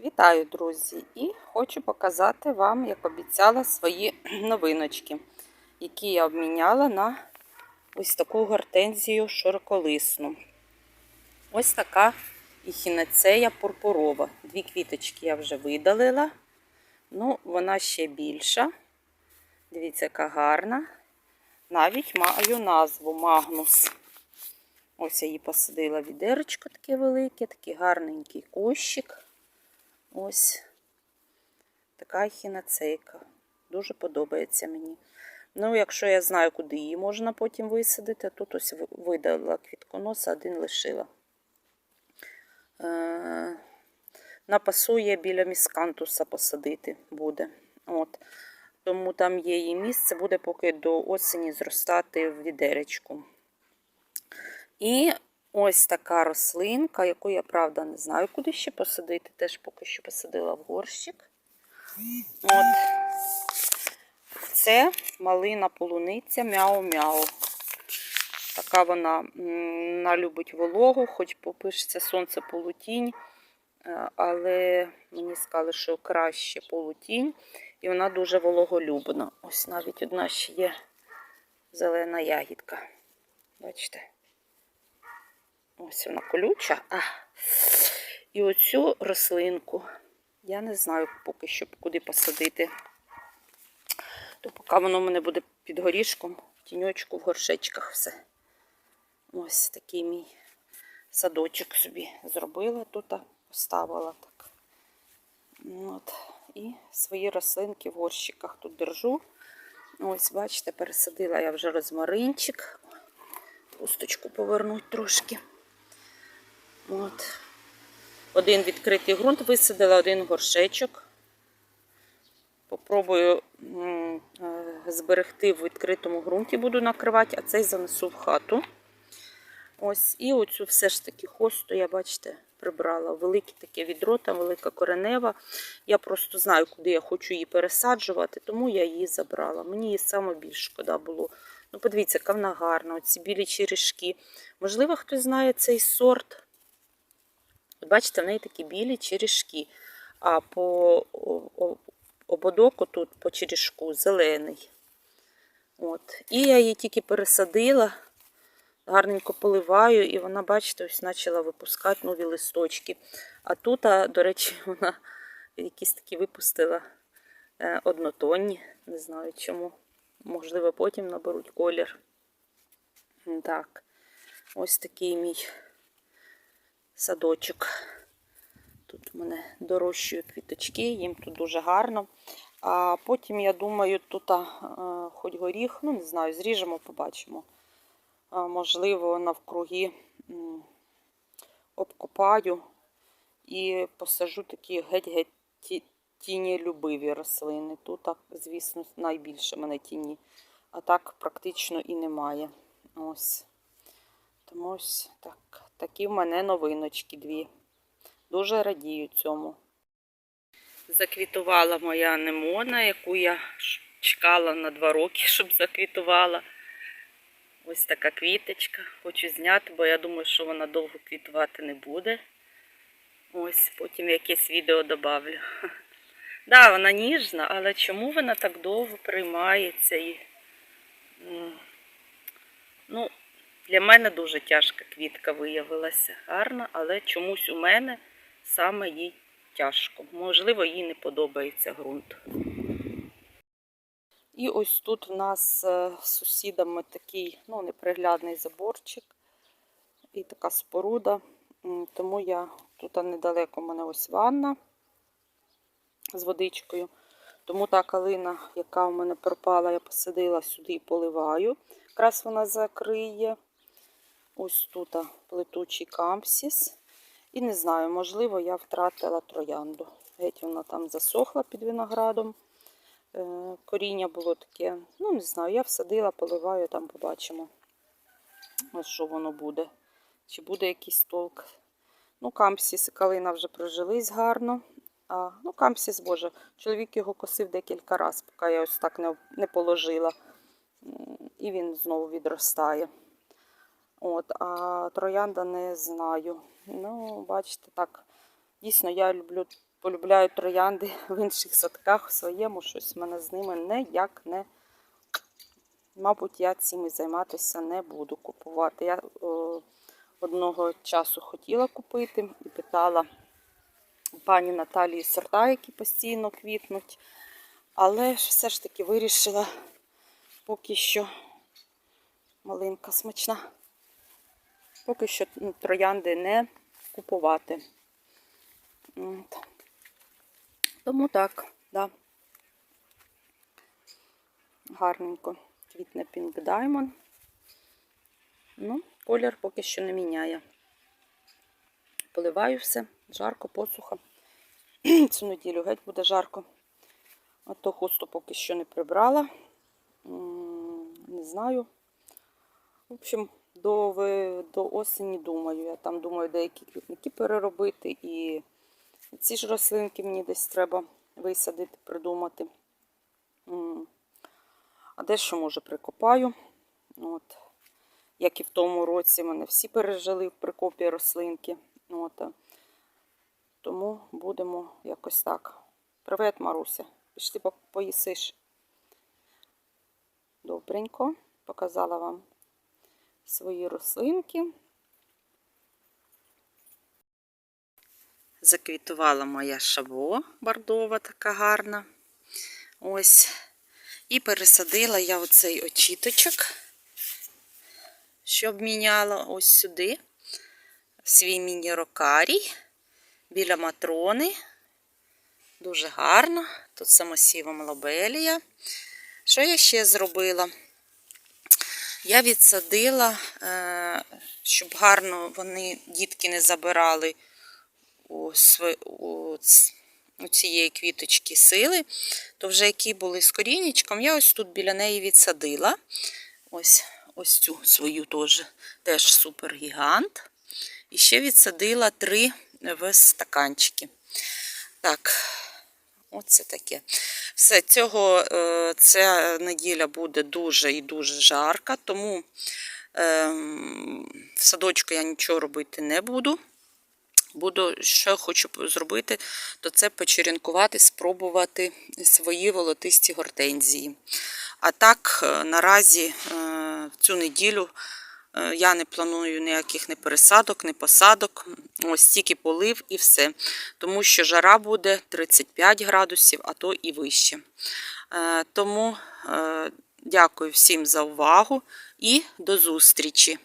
Вітаю, друзі! І хочу показати вам, як обіцяла, свої новиночки, які я обміняла на ось таку гортензію широколисну. Ось така іхінацея пурпурова. Дві квіточки я вже видалила. Ну, вона ще більша. Дивіться, яка гарна. Навіть маю назву Магнус. Ось я її посадила відерочко таке велике, такий гарненький кущик. Ось така хінацейка. Дуже подобається мені. Ну, якщо я знаю, куди її можна потім висадити, тут ось видала квітконоса, один лишила. Е, напасує біля міскантуса посадити буде. От. Тому там є її місце, буде поки до осені зростати в відеречку. І ось така рослинка, яку я, правда, не знаю, куди ще посадити. Теж поки що посадила в горщик. От. Це малина полуниця мяу-мяу. Така вона, вона любить вологу, хоч попишеться сонце полутінь, е, але мені сказали, що краще полутінь. І вона дуже вологолюбна. Ось навіть одна ще є зелена ягідка. Бачите? Ось вона колюча. А. І оцю рослинку я не знаю поки що куди посадити. То поки воно в мене буде під горішком, тіньочку в горшечках все. Ось такий мій садочок собі зробила, тут поставила так. От. І свої рослинки в горщиках тут держу. Ось, бачите, пересадила я вже розмаринчик. Пусточку повернуть трошки. От. Один відкритий ґрунт висадила, один горшечок. Попробую е, зберегти в відкритому ґрунті, буду накривати, а цей занесу в хату. Ось, і оцю все ж таки хосту, я, бачите, прибрала. Велике таке відро, там велика коренева. Я просто знаю, куди я хочу її пересаджувати, тому я її забрала. Мені її саме більш шкода було. Ну, подивіться, яка вона гарна, оці білі черешки. Можливо, хтось знає цей сорт. Бачите, в неї такі білі черешки. А по ободоку тут по черешку зелений. От. І я її тільки пересадила, гарненько поливаю, і вона, бачите, ось почала випускати нові листочки. А тут, до речі, вона якісь такі випустила е, однотонні. Не знаю чому. Можливо, потім наберуть колір. Так, ось такий мій садочок. Тут у мене дорощують квіточки, їм тут дуже гарно. А потім, я думаю, тут хоч горіх, ну не знаю, зріжемо, побачимо. Можливо, навкруги обкопаю і посажу такі геть-геть ті, тінілюбиві рослини. Тут, звісно, найбільше в мене тіні, а так практично і немає. Ось. Тому ось так, такі в мене новиночки дві. Дуже радію цьому. Заквітувала моя анемона, яку я чекала на два роки, щоб заквітувала. Ось така квіточка. Хочу зняти, бо я думаю, що вона довго квітувати не буде. Ось, потім якесь відео додавлю. Так, да, вона ніжна, але чому вона так довго приймається? І... Ну, для мене дуже тяжка квітка виявилася. Гарна, але чомусь у мене саме їй тяжко. Можливо, їй не подобається ґрунт. І ось тут в нас е, з сусідами такий ну, неприглядний заборчик і така споруда. Тому я тут недалеко в мене ось ванна з водичкою. Тому та калина, яка в мене пропала, я посадила сюди і поливаю. Якраз вона закриє. Ось тут плетучий кампсіс. І не знаю, можливо, я втратила троянду. Геть вона там засохла під виноградом. Е, коріння було таке, ну, не знаю, я всадила, поливаю, там побачимо, що воно буде. Чи буде якийсь толк. Ну, кампсіс і калина вже прожились гарно. А, Ну, кампсіс, боже, чоловік його косив декілька разів, поки я ось так не, не положила. І він знову відростає. От, А троянда не знаю. Ну, бачите, так. Дійсно, я люблю полюбляю троянди в інших садках, в своєму щось в мене з ними ніяк не. Мабуть, я цим займатися не буду купувати. Я о, одного часу хотіла купити і питала пані Наталії сорта, які постійно квітнуть. Але все ж таки вирішила поки що малинка смачна. Поки що троянди не купувати. От. Тому так, да. Гарненько квітне Pink Diamond. Ну, колір поки що не міняє. Поливаю все, жарко, посуха. Цю неділю геть буде жарко. А то хусту поки що не прибрала. Не знаю. В общем, до, до осені думаю. Я там думаю, деякі квітники переробити і ці ж рослинки мені десь треба висадити, придумати. А дещо, може, прикопаю. От. Як і в тому році, мене всі пережили в прикопі рослинки. От. Тому будемо якось так. Привет, Маруся. Пішли поїсиш. Добренько. Показала вам свої рослинки. Заквітувала моя шабо бордова, така гарна. Ось. І пересадила я оцей очіточок, що обміняла ось сюди. Свій міні-рокарій біля матрони. Дуже гарно. Тут самосівом лобелія. Що я ще зробила? Я відсадила, е, щоб гарно вони, дітки, не забирали у, у, у цієї квіточки сили, то вже які були з корінечком, я ось тут біля неї відсадила. Ось, ось цю свою теж, теж супергігант. І ще відсадила три в стаканчики. Так, оце таке. Все, цього, е, ця неділя буде дуже і дуже жарка, тому ем, в садочку я нічого робити не буду. Буду, що хочу зробити, то це почерінкувати, спробувати свої волотисті гортензії. А так, е, наразі е, в цю неділю я не планую ніяких не пересадок, не посадок. Ось тільки полив і все. Тому що жара буде 35 градусів, а то і вище. Е, Тому е, дякую всім за увагу і до зустрічі!